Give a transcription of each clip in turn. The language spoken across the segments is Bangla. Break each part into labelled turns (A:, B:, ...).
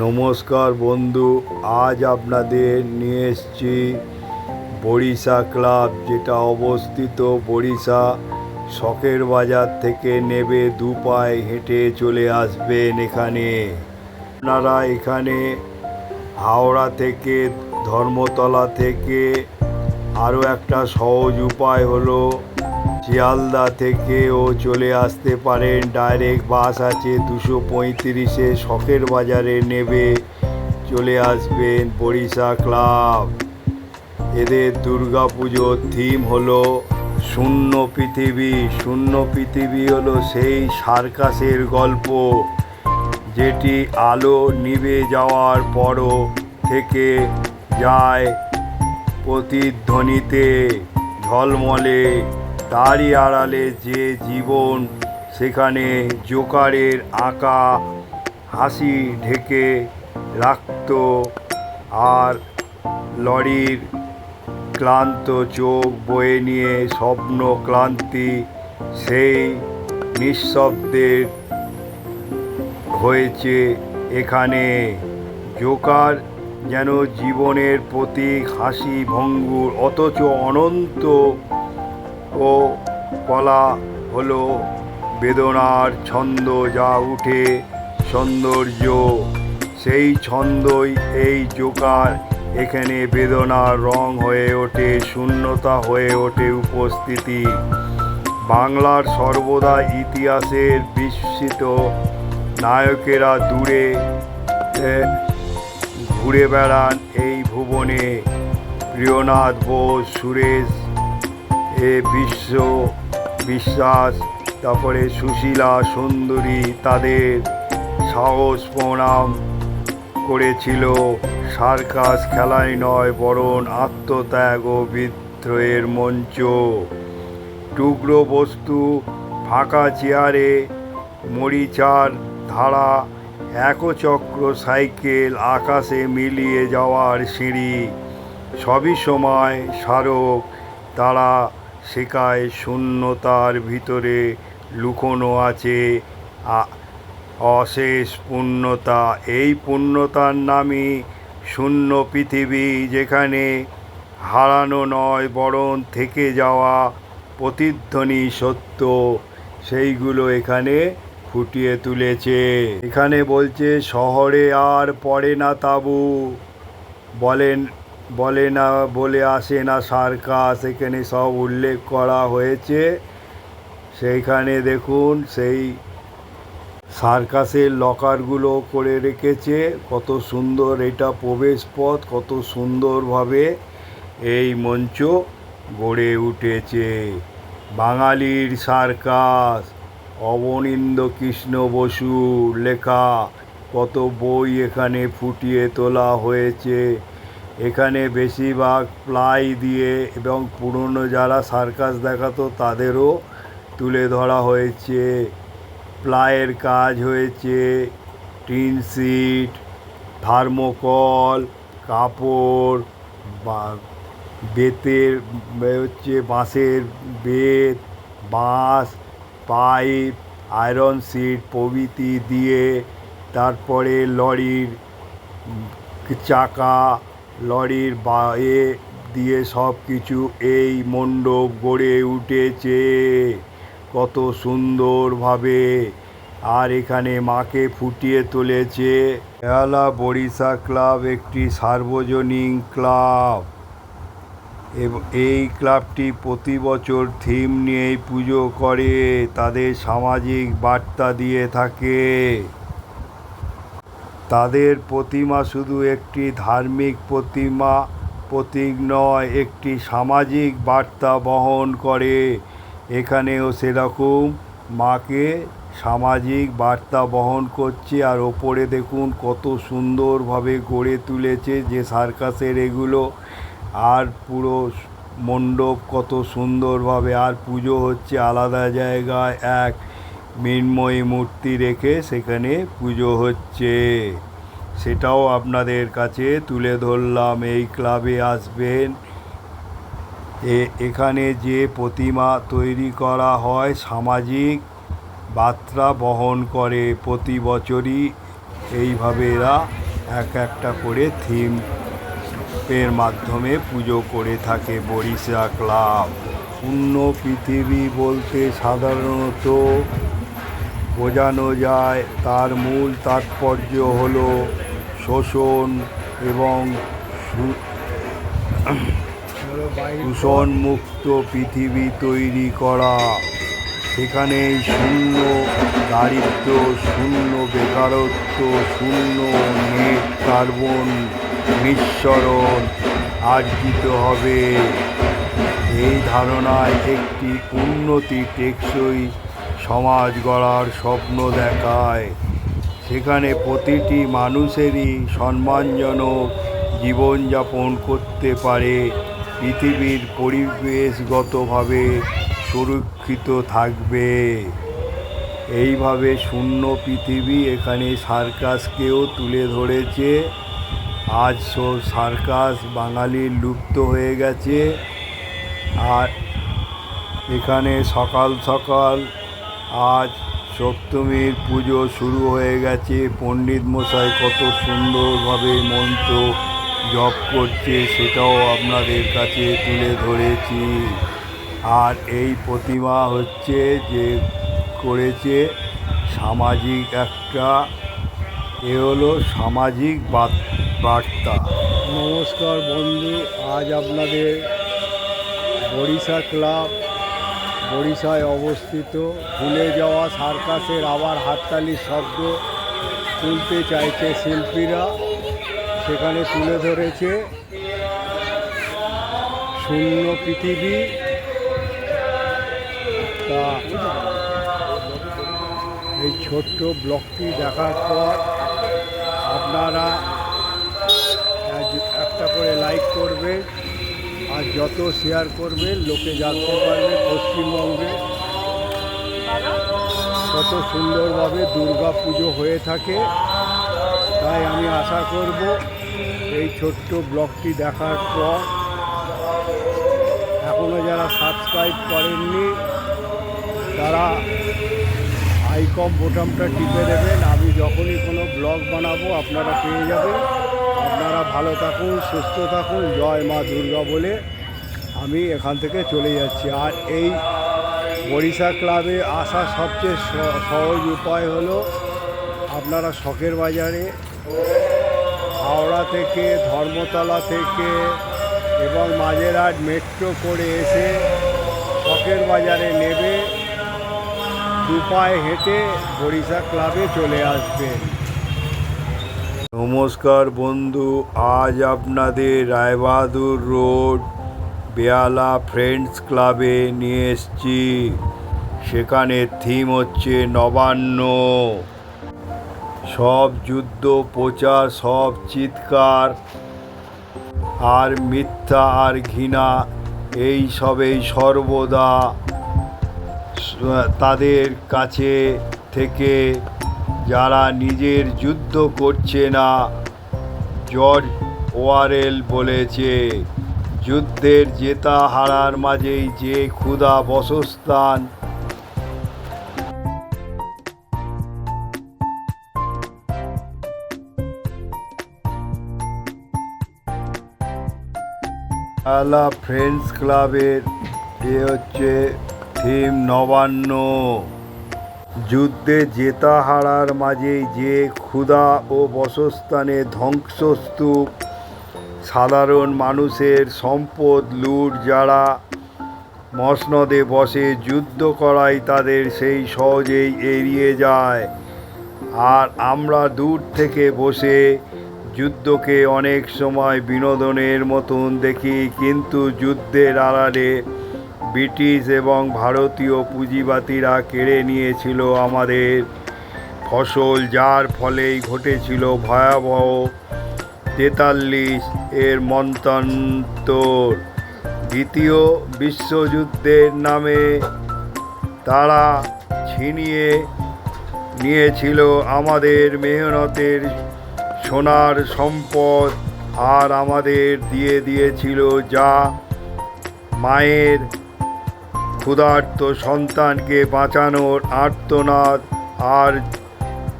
A: নমস্কার বন্ধু, আজ আপনাদের নিয়ে এসেছি বড়িশা ক্লাব, যেটা অবস্থিত বড়িশা শখের বাজার থেকে নেবে দু পায়ে হেঁটে চলে আসবেন এখানে। আপনারা এখানে হাওড়া থেকে, ধর্মতলা থেকে আরও একটা সহজ উপায় হলো শিয়ালদা থেকেও চলে আসতে পারেন। ডাইরেক্ট বাস আছে দুশো পঁয়ত্রিশে, শখের বাজারে নেবে। চলে আসবেন বড়িশা ক্লাব। এদের দুর্গা পুজোর থিম হলো শূন্য পৃথিবী। শূন্য পৃথিবী হলো সেই সার্কাসের গল্প, যেটি আলো নিভে যাওয়ার পরও থেকে যায় প্রতিধ্বনিতে, ঝলমলে। তারই আড়ালে যে জীবন, সেখানে জোকারের আঁকা হাসি ঢেকে রাখত আর লরির ক্লান্ত চোখ বয়ে নিয়ে স্বপ্ন ক্লান্তি সেই নিঃশব্দের হয়েছে এখানে। জোকার যেন জীবনের প্রতীক, হাসি, ভঙ্গুর, অথচ অনন্ত ও কলা হলো বেদনার ছন্দ যা উঠে সৌন্দর্য। সেই ছন্দই এই জোকার। এখানে বেদনার রং হয়ে ওঠে, শূন্যতা হয়ে ওঠে উপস্থিতি। বাংলার সর্বদা ইতিহাসের বিস্মিত নায়কেরা দূরে ঘুরে বেড়ান এই ভুবনে। প্রিয়নাথ বোস, সুরেশ এ বিশ্ব বিশ্বাস, তারপরে সুশীলা, সুন্দরী তাদের সাহস প্রণাম করেছিল। সার্কাস খেলায় নয়, বরং আত্মত্যাগ ও বিদ্রোহের মঞ্চ। টুকরো বস্তু, ফাঁকা চেয়ারে, মরিচার ধারা, একচক্র সাইকেল আকাশে মিলিয়ে যাওয়ার সিঁড়ি। সবই সময় স্মারক তারা শেখায় শূন্যতার ভিতরে লুকোনো আছে। অশেষ পূর্ণতা। এই পূর্ণতার নামই শূন্য পৃথিবী যেখানে হারানো নয়, বরং থেকে যাওয়া প্রতিধ্বনি সত্য, সেইগুলো এখানে ফুটিয়ে তুলেছে। এখানে বলছে, শহরে আর পড়ে না তাবু। বলেন বলে না, বলে আসে না সার্কাস এখানে সব উল্লেখ করা হয়েছে। সেইখানে দেখুন, সেই সার্কাসের লকারগুলো করে রেখেছে। কত সুন্দর এটা প্রবেশ পথ, কত সুন্দরভাবে এই মঞ্চ গড়ে উঠেছে। বাঙালির সার্কাস অবনীন্দ কৃষ্ণ বসু লেখা, কত বই এখানে ফুটিয়ে তোলা হয়েছে। এখানে বেশিরভাগ প্লাই দিয়ে এবং পুরনো যারা সার্কাস দেখাতো তাদেরও তুলে ধরা হয়েছে। প্লাইয়ের কাজ হয়েছে, টিন সিট থার্মোকল, কাপড়, বা বেতের হচ্ছে বাঁশের বেত, বাঁশ, পাইপ, আয়রন সিট প্রভৃতি দিয়ে, তারপরে লরির চাকা লরির বা এ দিয়ে সব কিছু এই মণ্ডপ গড়ে উঠেছে। কত সুন্দরভাবে। আর এখানে মাকে ফুটিয়ে তুলেছে। বেহালা বড়িশা ক্লাব, একটি সার্বজনীন ক্লাব। এই ক্লাবটি প্রতি বছর থিম নিয়েই পুজো করে, তাদের সামাজিক বার্তা দিয়ে থাকে। তাদের প্রতিমা শুধু একটি ধার্মিক প্রতিমা, প্রতীক নয়, একটি সামাজিক বার্তা বহন করে। এখানেও সেরকম। মাকে সামাজিক বার্তা বহন করছে আর ওপরে দেখুন কত সুন্দরভাবে গড়ে তুলেছে যে সার্কাসের এগুলো। আর পুরো মণ্ডপ কত সুন্দরভাবে, আর পুজো হচ্ছে আলাদা জায়গায় এক। মৃন্ময়ী মূর্তি রেখে সেখানে পুজো হচ্ছে। সেটাও আপনাদের কাছে তুলে ধরলাম। এই ক্লাবে আসবেন। এখানে যে প্রতিমা তৈরি করা হয় সামাজিক বার্তা বহন করে প্রতি বছরই, এইভাবে এরা এক একটা করে থিম এর মাধ্যমে পুজো করে থাকে বরিশা ক্লাব। পূর্ণ পৃথিবী বলতে সাধারণত বোঝানো যায় তার মূল তাৎপর্য হল শোষণ এবং দূষণমুক্ত পৃথিবী তৈরি করা। সেখানে শূন্য দারিদ্র, শূন্য বেকারত্ব, শূন্য নেট কার্বন নিঃসরণ আর্জিত হবে। এই ধারণায় একটি উন্নতি টেকসই সমাজ গড়ার স্বপ্ন দেখায়। সেখানে প্রতিটি মানুষেরই সম্মানজনক জীবনযাপন করতে পারে। পৃথিবীর পরিবেশগতভাবে সুরক্ষিত থাকবে। এইভাবে শূন্য পৃথিবী এখানে সার্কাসকেও তুলে ধরেছে। আজ সব সার্কাস বাঙালির লুপ্ত হয়ে গেছে। আর এখানে সকাল সকাল আজ সপ্তমীর পুজো শুরু হয়ে গেছে। পণ্ডিত মশাই কত সুন্দরভাবে মন্ত্র জপ করছে, সেটাও আপনাদের কাছে তুলে ধরেছি। আর এই প্রতিমা হচ্ছে যে করেছে সামাজিক একটা, এ হলো সামাজিক বার্তা।
B: নমস্কার বন্ধু, আজ আপনাদের বরিশা ক্লাব বরিশায় অবস্থিত, ভুলে যাওয়া সার্কাসের আবার হাততালির শব্দ তুলতে চাইছে শিল্পীরা। সেখানে তুলে ধরেছে শূন্য পৃথিবী। তা এই ছোট্ট ব্লকটি দেখার পর আপনারা এক- একটা করে লাইক করবে আর যত শেয়ার করবে, লোকে জানতে পারবে পশ্চিমবঙ্গে কত সুন্দরভাবে দুর্গা পুজো হয়ে থাকে। তাই আমি আশা করব এই ছোট্ট ব্লগটি দেখার পর এখনও যারা সাবস্ক্রাইব করেননি, তারা আইকম বোটামটা টিপে দেবেন। আমি যখনই কোনো ব্লগ বানাবো, আপনারা পেয়ে যাবেন। আপনারা ভালো থাকুন, সুস্থ থাকুন। জয় মা দুর্গা বলে আমি এখান থেকে চলে যাচ্ছি। আর এই বরিশা ক্লাবে আসার সবচেয়ে সহজ উপায় হলো আপনারা শখের বাজারে হাওড়া থেকে, ধর্মতলা থেকে এবং মাঝেরহাট মেট্রো করে এসে শখের বাজারে নেবে দু পায়ে হেঁটে বরিশা ক্লাবে চলে আসবেন
A: নমস্কার বন্ধু, আজ আপনাদের রায়বাহাদুর রোড বেয়ালা ফ্রেন্ডস ক্লাবে নিয়ে এসছি। সেখানে থিম হচ্ছে নবান্ন। সব যুদ্ধ প্রচার, সব চিৎকার, আর মিথ্যা আর ঘৃণা, এই সবেই সর্বদা তাদের কাছে থেকে যারা নিজের যুদ্ধ করছে না, জর্জ ওয়ারেল বলেছে, যুদ্ধের জেতা হারার মাঝেই যে ক্ষুধা বসস্থান। আলা ফ্রেন্ডস ক্লাবের, এ হচ্ছে থিম নবান্ন। যুদ্ধে জেতা হারার মাঝেই যে ক্ষুধা ও বসস্থানে ধ্বংসস্তূপ, সাধারণ মানুষের সম্পদ, লুট, যারা মসনদে বসে যুদ্ধ করাই তাদের সেই সহজেই এড়িয়ে যায়। আর আমরা দূর থেকে বসে যুদ্ধকে অনেক সময় বিনোদনের মতন দেখি, কিন্তু যুদ্ধের আড়ালে ব্রিটিশ এবং ভারতীয় পুঁজিবাতীরা কেড়ে নিয়েছিল আমাদের ফসল, যার ফলেই ঘটেছিল ভয়াবহ তেতাল্লিশ এর মন্তান্তর। দ্বিতীয় বিশ্বযুদ্ধের নামে তারা ছিনিয়ে নিয়েছিল আমাদের মেহনতের সোনার সম্পদ আর আমাদের দিয়ে দিয়েছিল যা মায়ের ক্ষুধার্ত সন্তানকে বাঁচানোর আর্তনাদ আর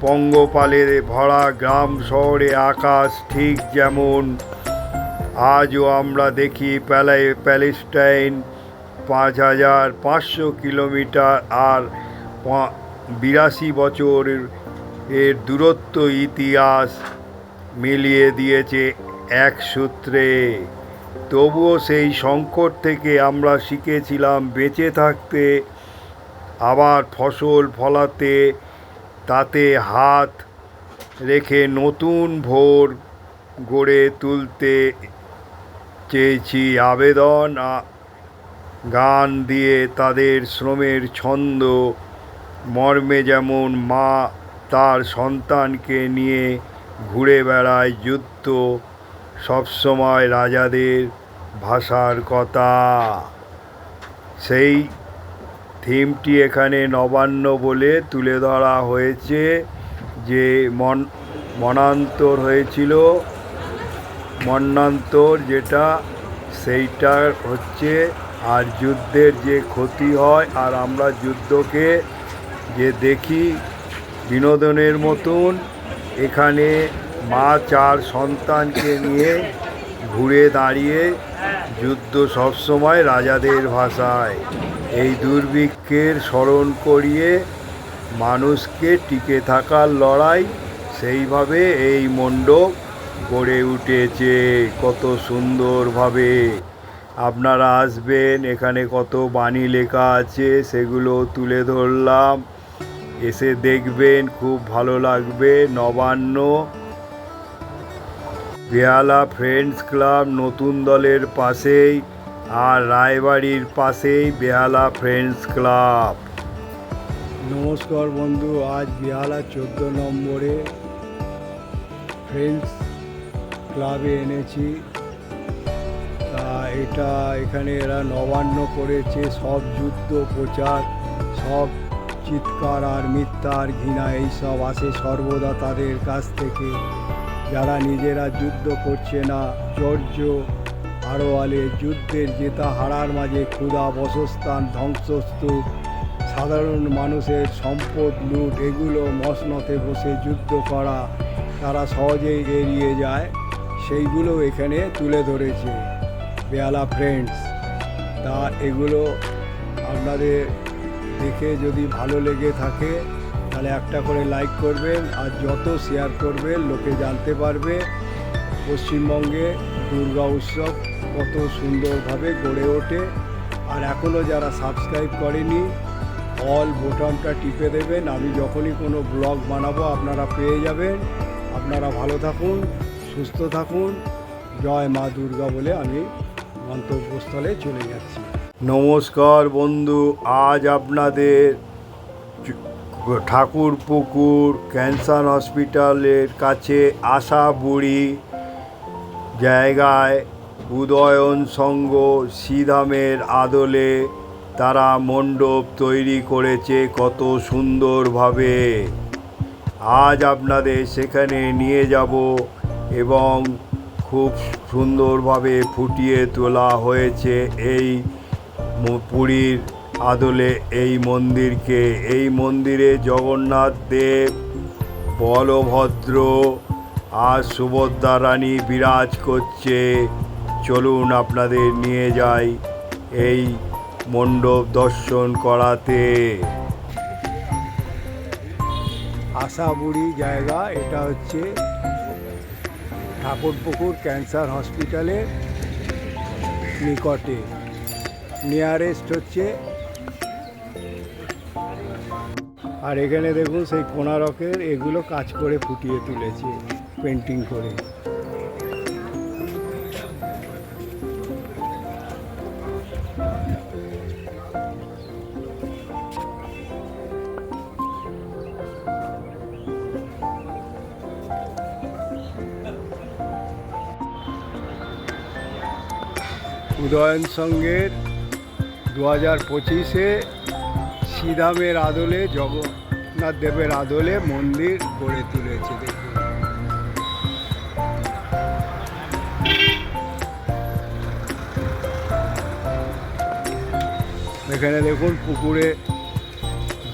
A: পঙ্গপালে ভরা গ্রাম শহরে আকাশ ঠিক যেমন। আজও আমরা দেখি প্যালে, প্যালেস্টাইন পাঁচ হাজার পাঁচশো কিলোমিটার আর বিরাশি বছর এর দূরত্ব ইতিহাস মিলিয়ে দিয়েছে এক সূত্রে। তবুও সেই সংকট থেকে আমরা শিখেছিলাম বেঁচে থাকতে, আবার ফসল ফলাতে, তাতে হাত রেখে নতুন ভোর গড়ে তুলতে চেয়েছি আবেদন গান দিয়ে তাদের শ্রমের ছন্দ, মর্মে যেমন মা তার সন্তানকে নিয়ে ঘুরে বেড়ায় যুদ্ধ সবসময় রাজাদের ভাষার কথা। সেই থিমটি এখানে নবান্ন বলে তুলে ধরা হয়েছে, যে মন, মনান্তর হয়েছিল। মন্নান্তর যেটা, সেইটা হচ্ছে আর যুদ্ধের যে ক্ষতি হয়, আর আমরা যুদ্ধকে যে দেখি বিনোদনের মতন, এখানে মা চার সন্তানকে নিয়ে ঘুরে দাঁড়িয়ে যুদ্ধ সবসময় রাজাদের ভাষায়। এই দুর্ভিক্ষের স্মরণ করিয়ে মানুষকে টিকে থাকার লড়াই, সেইভাবে এই মণ্ডপ গড়ে উঠেছে। কত সুন্দরভাবে। আপনারা আসবেন, এখানে কত বাণী লেখা আছে, সেগুলো তুলে ধরলাম। এসে দেখবেন, খুব ভালো লাগবে। নবান্ন বেহালা ফ্রেন্ডস ক্লাব নতুন দলের পাশেই আর রায়বাড়ির পাশেই বেহালা ফ্রেন্ডস ক্লাব।
B: নমস্কার বন্ধু, আজ বেহালা চোদ্দ নম্বরে ফ্রেন্ডস ক্লাবে এনেছি। তা এটা এখানে এরা নবান্ন করেছে, সব যুদ্ধ, প্রচার, সব চিৎকার আর মিথ্যা আর ঘৃণা, এইসব আসে সর্বদা তাদের কাছ থেকে। যারা নিজেরা যুদ্ধ করছে না চর্য আড়োয়ালে যুদ্ধের জেতা হারার মাঝে ক্ষুধা, বসস্থান, ধ্বংসস্তূপ, সাধারণ মানুষের সম্পদ, লুট, এগুলো মসনতে বসে যুদ্ধ করা তারা সহজেই এড়িয়ে যায়। সেইগুলো এখানে তুলে ধরেছে। বেয়ালা ফ্রেন্ডস তা এগুলো আপনাদের দেখে যদি ভালো লেগে থাকে তাহলে একটা করে লাইক করবেন আর যত শেয়ার করবেন, লোকে জানতে পারবে পশ্চিমবঙ্গে দুর্গা উৎসব কত সুন্দরভাবে গড়ে ওঠে। আর এখনও যারা সাবস্ক্রাইব করেনি অল বোটামটা টিপে দেবেন। আমি যখনই কোনো ব্লগ বানাবো, আপনারা পেয়ে যাবেন। আপনারা ভালো থাকুন, সুস্থ থাকুন। জয় মা দুর্গা বলে আমি গন্তব্যস্থলে চলে যাচ্ছি।
A: নমস্কার বন্ধু, আজ আপনাদের ঠাকুর পুকুর ক্যান্সার হসপিটালের কাছে আশা বুড়ি জায়গায় উদয়ন সঙ্গ শ্রীধামের আদলে তারা মণ্ডপ তৈরি করেছে কত সুন্দরভাবে। আজ আপনাদের সেখানে নিয়ে যাব এবং খুব সুন্দরভাবে ফুটিয়ে তোলা হয়েছে এই পুরীর আদলে এই মন্দিরকে, এই মন্দিরে জগন্নাথ দেব, বলভদ্র আর সুভদ্রা রানী বিরাজ করছে। চলুন আপনাদের নিয়ে যাই এই মণ্ডপ দর্শন করাতে।
B: আশাবুড়ি জায়গা, এটা হচ্ছে ঠাকুরপুকুর ক্যান্সার হসপিটালের নিকটে। নিয়ারেস্ট হচ্ছে আর এখানে দেখুন সেই কোনারকের এগুলো কাজ করে ফুটিয়ে তুলেছে পেন্টিং করে। উদয়ন সঙ্গের দু হাজার পঁচিশে শ্রীধামের আদলে, জগন্নাথ দেবের আদলে মন্দির গড়ে তুলেছে, দেখুন। এখানে দেখুন পুকুরে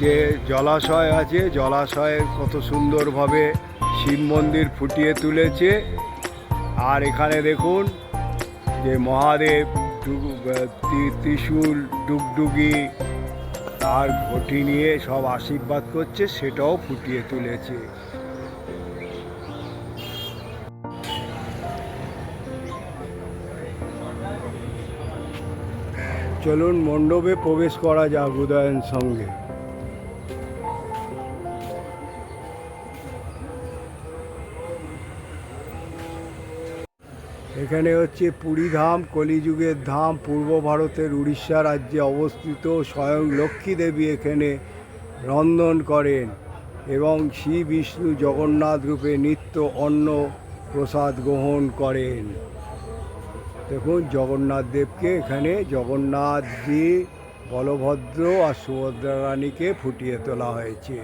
B: যে জলাশয় আছে, জলাশয়ে কত সুন্দরভাবে শিব মন্দির ফুটিয়ে তুলেছে। আর এখানে দেখুন যে মহাদেব ত্রিশূল, ডুগডুগি আর ঘটি নিয়ে সব আশীর্বাদ করছে, সেটাও ফুটিয়ে তুলেছে। চলুন মণ্ডপে প্রবেশ করা যাক উদয়ন সঙ্গে। এখানে হচ্ছে পুরীধাম কলিযুগের ধাম, পূর্ব ভারতের উড়িষ্যা রাজ্যে অবস্থিত স্বয়ং লক্ষ্মী দেবী এখানে রন্ধন করেন এবং শ্রী বিষ্ণু জগন্নাথ রূপে নিত্য অন্ন প্রসাদ গ্রহণ করেন। দেখুন, জগন্নাথ দেবকে এখানে জগন্নাথজি বলভদ্র আর সুভদ্রা রানীকে ফুটিয়ে তোলা হয়েছে।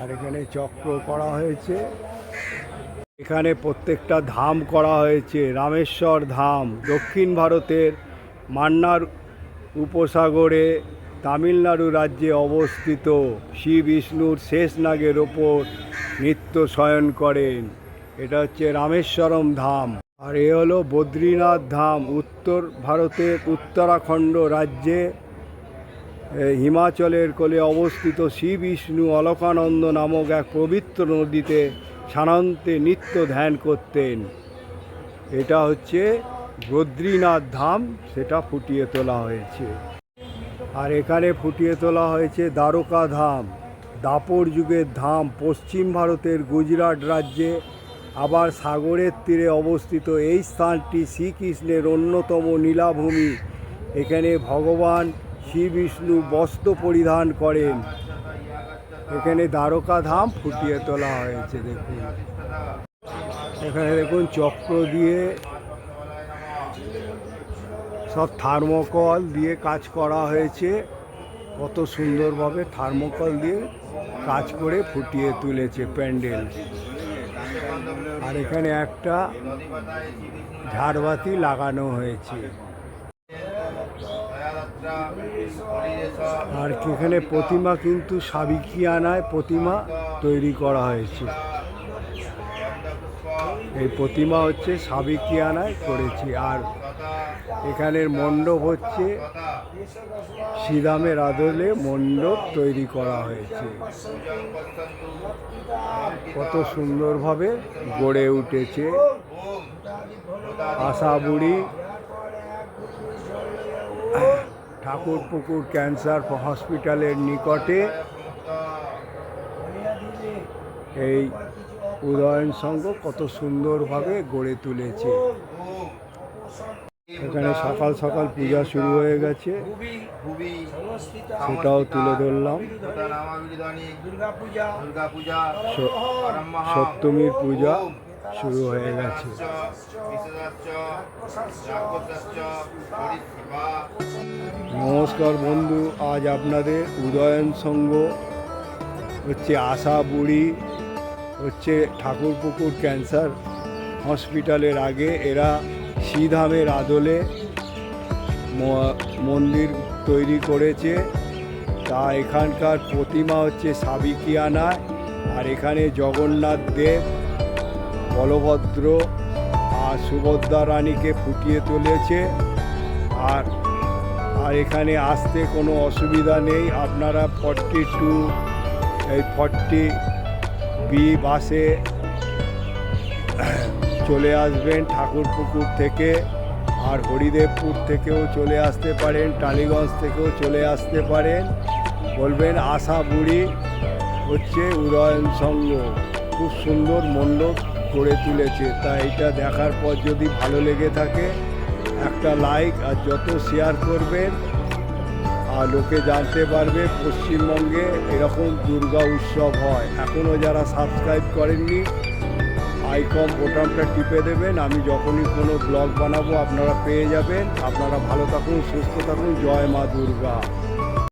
B: আর এখানে চক্র করা হয়েছে। এখানে প্রত্যেকটা ধাম করা হয়েছে। রামেশ্বর ধাম, দক্ষিণ ভারতের মান্নার উপসাগরে তামিলনাড়ু রাজ্যে অবস্থিত। শ্রী বিষ্ণুর শেষ নাগের ওপর নিত্য শয়ন করেন। এটা হচ্ছে রামেশ্বরম ধাম। আর এ হলো বদ্রীনাথ ধাম। উত্তর ভারতের উত্তরাখণ্ড রাজ্যে হিমাচলের কোলে অবস্থিত শ্রী বিষ্ণু অলকানন্দ নামক এক পবিত্র নদীতে সানান্তে নিত্য ধ্যান করতেন। এটা হচ্ছে বদ্রীনাথ ধাম, সেটা ফুটিয়ে তোলা হয়েছে। আর এখানে ফুটিয়ে তোলা হয়েছে দ্বারকা ধাম, দাপর যুগের ধাম, পশ্চিম ভারতের গুজরাট রাজ্যে, আবার সাগরের তীরে অবস্থিত এই স্থানটি শ্রীকৃষ্ণের অন্যতম নীলাভূমি। এখানে ভগবান শ্রী বিষ্ণু বস্ত্র পরিধান করেন। এখানে দ্বারকা ধাম ফুটিয়ে তোলা হয়েছে, দেখুন। এখানে দেখুন চক্র দিয়ে সব থার্মোকল দিয়ে কাজ করা হয়েছে। কত সুন্দরভাবে থার্মোকল দিয়ে কাজ করে ফুটিয়ে তুলেছে প্যান্ডেল। আর এখানে একটা ঝাড়বাতি লাগানো হয়েছে। আর এখানে প্রতিমা কিন্তু সাবিকিয়ানায় প্রতিমা তৈরি করা হয়েছে। এই প্রতিমা হচ্ছে সাবিকিয়ানায় করেছে। আর এখানের মণ্ডপ হচ্ছে শ্রীরামের আদলে মণ্ডপ তৈরি করা হয়েছে। কত সুন্দরভাবে গড়ে উঠেছে। আশাবুড়ি ঠাকুর পুকুর ক্যান্সার হসপিটালের নিকটে এই উদয়ন সংঘ কত সুন্দরভাবে গড়ে তুলেছে। এখানে সকাল সকাল পূজা শুরু হয়ে গেছে। সেটাও তুলে ধরলাম। সপ্তমীর পূজা শুরু হয়ে গেছে। নমস্কার বন্ধু, আজ আপনাদের উদয়ন সঙ্গ, হচ্ছে আশা বুড়ি, হচ্ছে ঠাকুরপুকুর ক্যান্সার হসপিটালের আগে এরা শ্রীধামের আদলে মন্দির তৈরি করেছে। তা এখানকার প্রতিমা হচ্ছে সাবিকিয়ানায় আর এখানে জগন্নাথ দেব, বলভদ্র আর সুভদ্রা রানীকে ফুটিয়ে তুলেছে। আর আর এখানে আসতে কোনো অসুবিধা নেই। আপনারা ফর্টি টু এই ফর্টি বি বাসে চলে আসবেন ঠাকুরপুকুর থেকে। আর হরিদেবপুর থেকেও চলে আসতে পারেন, টালিগঞ্জ থেকেও চলে আসতে পারেন। বলবেন আশা বুড়ি হচ্ছে উদয়ন সংঘ খুব সুন্দর মণ্ডপ গড়ে তুলেছে। তা এটা দেখার পর যদি ভালো লেগে থাকে একটা লাইক আর যত শেয়ার করবেন আর লোকে জানতে পারবে পশ্চিমবঙ্গে এরকম দুর্গা উৎসব হয়। এখনও যারা সাবস্ক্রাইব করেননি আইকন বোতামটা টিপে দেবেন। আমি যখনই কোনো ব্লগ বানাবো, আপনারা পেয়ে যাবেন। আপনারা ভালো থাকুন, সুস্থ থাকুন। জয় মা দুর্গা।